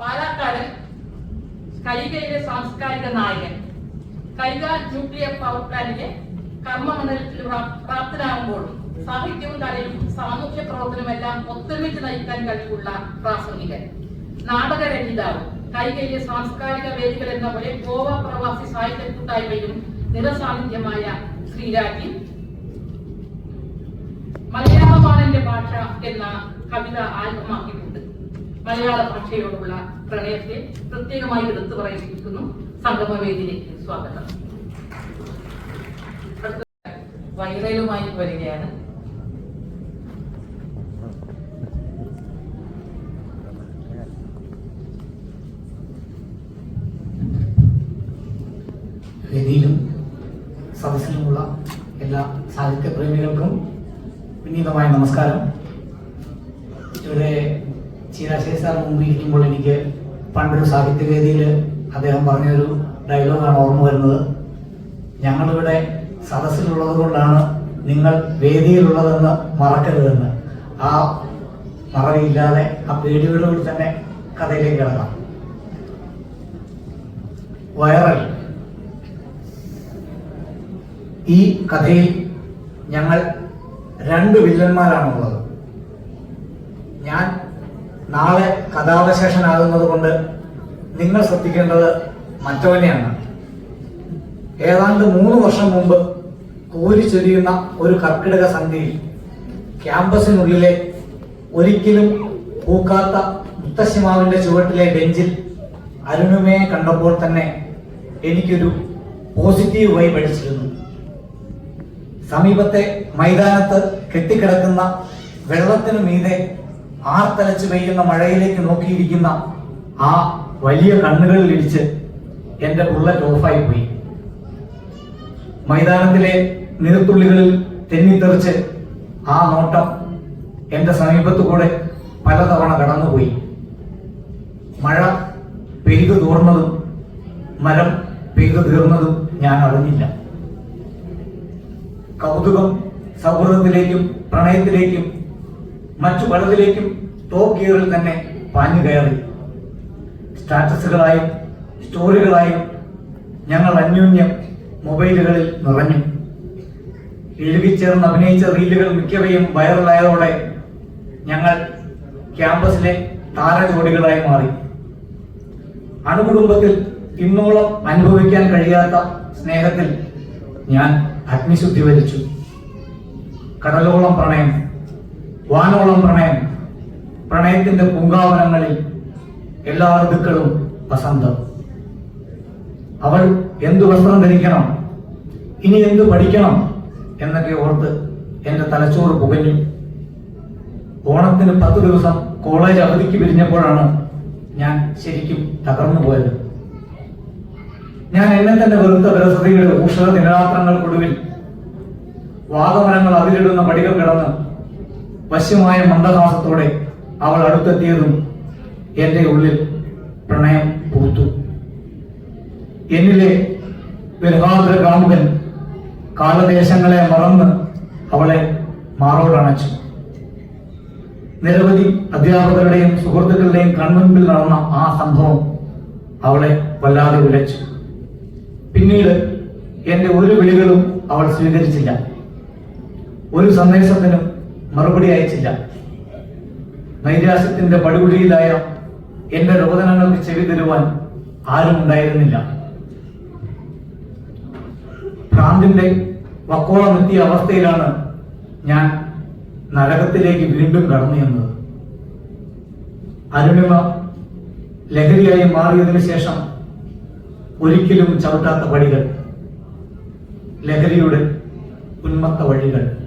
പാലക്കാട് കൈകയിലെ സാംസ്കാരിക നായകൻ. കൈക nuclear power പ്ലാന്റിലെ കർമ്മമണ്ഡലത്തിൽ പ്രാ- പ്രാപ്തനാകുമ്പോൾ സാഹിത്യവും കലയും സാമൂഹ്യ പ്രവർത്തനമെല്ലാം ഒത്തൊരുമിച്ച് നയിക്കാൻ കഴിവുള്ള പ്രാസംഗികൻ. നാടകരചയിതാവ് കൈകയിലെ സാംസ്കാരിക വേദികൾ എന്ന പോലെ ഗോവ പ്രവാസി സാഹിത്യ കൂട്ടായ്മയിലും നിറസാന്നിധ്യമായ ശ്രീരാജി. മലയാളമാണ് എന്റെ ഭാഷ എന്ന കവിത ആൽബമാക്കിയിട്ടുണ്ട് മലയാള ഭാഷയോടുള്ള പ്രണയത്തെ പ്രത്യേകമായി എടുത്തു പറയിപ്പിക്കുന്നു സംഗമവേദിയിലേക്ക് സ്വാഗതം. വൈറലുമായി വരികയാണ്. വേദിയിലും സദസ്സിലുമുള്ള എല്ലാ സാഹിത്യപ്രേമികൾക്കും വിനീതമായ നമസ്കാരം. ഇവിടെ ചീരാശേരി സാർ മുമ്പ് ഇരിക്കുമ്പോൾ എനിക്ക് പണ്ടൊരു സാഹിത്യവേദിയിൽ അദ്ദേഹം പറഞ്ഞൊരു ഡയലോഗാണ് ഓർമ്മ വരുന്നത്. ഞങ്ങളിവിടെ സദസ്സിലുള്ളത് കൊണ്ടാണ് നിങ്ങൾ വേദിയിലുള്ളതെന്ന് മറക്കരുതെന്ന്. ആ മറവിയില്ലാതെ ആ പേടിയോടുകൂടി തന്നെ കഥയിലേക്ക് കിടക്കാം. വൈറൽ. ഈ കഥയിൽ ഞങ്ങൾ രണ്ട് വില്ലന്മാരാണുള്ളത്. ഞാൻ നാളെ കഥാവശേഷനാകുന്നത് കൊണ്ട് നിങ്ങൾ ശ്രദ്ധിക്കേണ്ടത് മറ്റവനെയാണ് ഏതാണ്ട് മൂന്ന് വർഷം മുമ്പ് കൂരിച്ചൊരിയുന്ന ഒരു കർക്കിടക സന്ധ്യയിൽ ക്യാമ്പസിനുള്ളിലെ ഒരിക്കലും പൂക്കാത്ത മുത്തശ്ശിമാവിന്റെ ചുവട്ടിലെ ബെഞ്ചിൽ അരുണുമയെ കണ്ടപ്പോൾ തന്നെ എനിക്കൊരു പോസിറ്റീവ് വൈബ് അടിച്ചിരുന്നു. സമീപത്തെ മൈതാനത്ത് കെട്ടിക്കിടക്കുന്ന വെള്ളത്തിനു മീതെ ആർത്തലച്ച് പെയ്യുന്ന മഴയിലേക്ക് നോക്കിയിരിക്കുന്ന ആ വലിയ കണ്ണുകളിൽ ഇടിച്ച് എന്റെ ബുള്ളറ്റ് ഓഫായി പോയി. മൈതാനത്തിലെ നീർത്തുള്ളികളിൽ തെന്നിത്തെറിച്ച് ആ നോട്ടം എന്റെ സമീപത്തു കൂടെ പലതവണ കടന്നുപോയി. മഴ പെയ്തു തോർന്നതും മരം പെയ്തു തീർന്നതും ഞാൻ അറിഞ്ഞില്ല. കൗതുകം സൗഹൃദത്തിലേക്കും പ്രണയത്തിലേക്കും മറ്റു പലതിലേക്കും ടോപ്പ് ഗിയറിൽ തന്നെ പാഞ്ഞു കയറി. സ്റ്റാറ്റസുകളായും സ്റ്റോറികളായും ഞങ്ങൾ അന്യോന്യം മൊബൈലുകളിൽ നിറഞ്ഞു. ഇഴുകിച്ചേർന്ന് അഭിനയിച്ച റീലുകൾ മിക്കവയും വൈറലായതോടെ ഞങ്ങൾ ക്യാമ്പസിലെ താരജോഡികളായി മാറി. അണുകുടുംബത്തിൽ ഇന്നോളം അനുഭവിക്കാൻ കഴിയാത്ത സ്നേഹത്തിൽ ഞാൻ അഗ്നിശുദ്ധി വരിച്ചു. കടലോളം പ്രണയം. വാനോളം പ്രണയം. പ്രണയത്തിന്റെ പൂങ്കാവനങ്ങളിൽ എല്ലാ ഋതുക്കളും വസന്തം. അവൾ എന്തു വസ്ത്രം ധരിക്കണം? ഇനി എന്തു പഠിക്കണം? എന്നൊക്കെ ഓർത്ത് എന്റെ തലച്ചോറ് പുകഞ്ഞു. ഓണത്തിന് പത്ത് ദിവസം കോളേജ് അവധിക്ക് പിരിഞ്ഞപ്പോഴാണ് ഞാൻ ശരിക്കും തകർന്നു പോയത്. ഞാൻ എന്നെ തന്നെ വെറുത്ത വിരസതയുടെ ഊഷക ദിനരാത്രങ്ങൾക്കൊടുവിൽ വാഗമരങ്ങൾ അതിലിടുന്ന പടികൾ കിടന്ന് വശ്യമായ മന്ദഹാസത്തോടെ അവൾ അടുത്തെത്തിയതും എന്റെ ഉള്ളിൽ പ്രണയം പൂത്തു. എന്നിലെ വിരഹാദ്ര കാമുകൻ കാലദേശങ്ങളെ മറന്ന് അവളെ മാറോടണച്ചു നിരവധി അധ്യാപകരുടെയും സുഹൃത്തുക്കളുടെയും കൺമുൻപിൽ നടന്ന ആ സംഭവം അവളെ വല്ലാതെ ഉലച്ചു. പിന്നീട് എന്റെ ഒരു വിളികളും അവൾ സ്വീകരിച്ചില്ല. ഒരു സന്ദേശത്തിനും മറുപടി അയച്ചില്ല. നൈരാശ്യത്തിന്റെ പടുകുഴിയിലായ എന്റെ രോദനങ്ങൾക്ക് ചെവി തരുവാൻ ആരും ഉണ്ടായിരുന്നില്ല. ഭ്രാന്തിന്റെ വക്കോളമെത്തിയ അവസ്ഥയിലാണ് ഞാൻ നരകത്തിലേക്ക് വീണ്ടും കടന്നു എന്നത് അരുണിമ ലഹരിയായി മാറിയതിനു ശേഷം ഒരിക്കലും ചവിട്ടാത്ത വഴികൾ ലഹരിയുടെ ഉന്മത്ത വഴികൾ.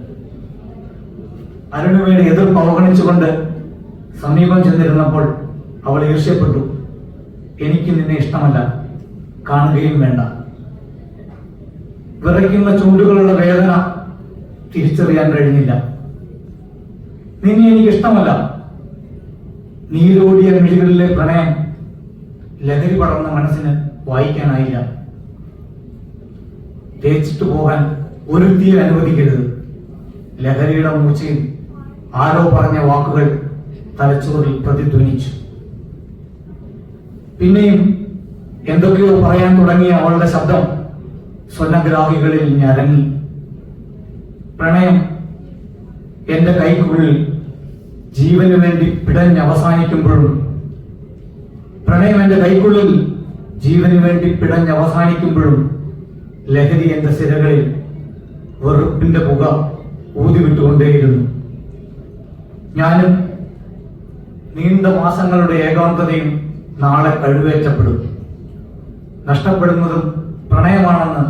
അരുണിമയുടെ എതിർപ്പ് അവഗണിച്ചുകൊണ്ട് സമീപം ചെന്നിരുന്നപ്പോൾ അവൾ ഈർഷ്യപ്പെട്ടു. എനിക്ക് നിന്നെ ഇഷ്ടമല്ല. കാണുകയും വേണ്ട. വിറയ്ക്കുന്ന ചൂണ്ടുകളുള്ള വേദന തിരിച്ചറിയാൻ കഴിഞ്ഞില്ല. നിന്നെ എനിക്ക് ഇഷ്ടമല്ല. നീരോടിയ മിഴികളിലെ പ്രണയം ലഹരി പടർന്ന മനസ്സിന് വായിക്കാനായില്ല. തേച്ചിട്ട് പോകാൻ ഒരു തീ അനുവദിക്കരുത്. ലഹരിയുടെ മൂർച്ചയിൽ ആരോ പറഞ്ഞ വാക്കുകൾ തലച്ചോറിൽ പ്രതിധ്വനിച്ചു. പിന്നെയും എന്തൊക്കെയോ പറയാൻ തുടങ്ങിയ അവളുടെ ശബ്ദം സ്വനഗ്രാഹികളിൽ ഞരങ്ങി. പ്രണയം എന്റെ കൈക്കുള്ളിൽ ജീവന് വേണ്ടി പിടഞ്ഞ് അവസാനിക്കുമ്പോഴും പ്രണയം എന്റെ കൈക്കുള്ളിൽ ജീവന് വേണ്ടി പിടഞ്ഞ് അവസാനിക്കുമ്പോഴും ലഹരി എന്റെ സിരകളിൽ വെറുപ്പിന്റെ പുക ഊതിവിട്ടുകൊണ്ടേയിരുന്നു. ഞാനും നീണ്ട മാസങ്ങളുടെ ഏകാന്തതയും നാളെ കഴിവേറ്റപ്പെടും നഷ്ടപ്പെടുന്നതും പ്രണയമാണെന്ന്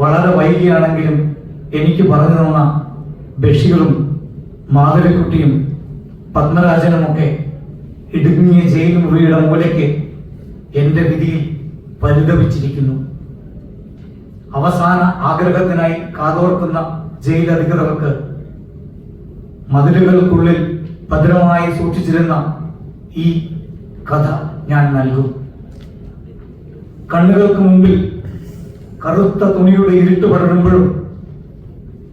വളരെ വൈകിയാണെങ്കിലും എനിക്ക് പറഞ്ഞു തന്ന ബഷീറും മാധവിക്കുട്ടിയും പത്മരാജനുമൊക്കെ ഇടുങ്ങിയ ജയിൽ മുറിയുടെ മൂലയ്ക്ക് എന്റെ വിധിയിൽ പരിതപിച്ചിരിക്കുന്നു. അവസാന ആഗ്രഹത്തിനായി കാതോർക്കുന്ന ജയിൽ അധികൃതർക്ക് മതിലുകൾക്കുള്ളിൽ ഭദ്രമായി സൂക്ഷിച്ചിരുന്ന ഈ കഥ ഞാൻ നൽകും. കണ്ണുകൾക്ക് മുമ്പിൽ കറുത്ത തുണിയുടെ ഇരുട്ട് പടരുമ്പോഴും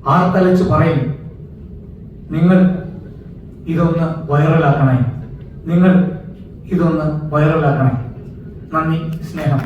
ആർത്തലച്ച് പറയും നിങ്ങൾ ഇതൊന്ന് വൈറലാക്കണേ. നിങ്ങൾ ഇതൊന്ന് വൈറലാക്കണേ. നന്ദി സ്നേഹം.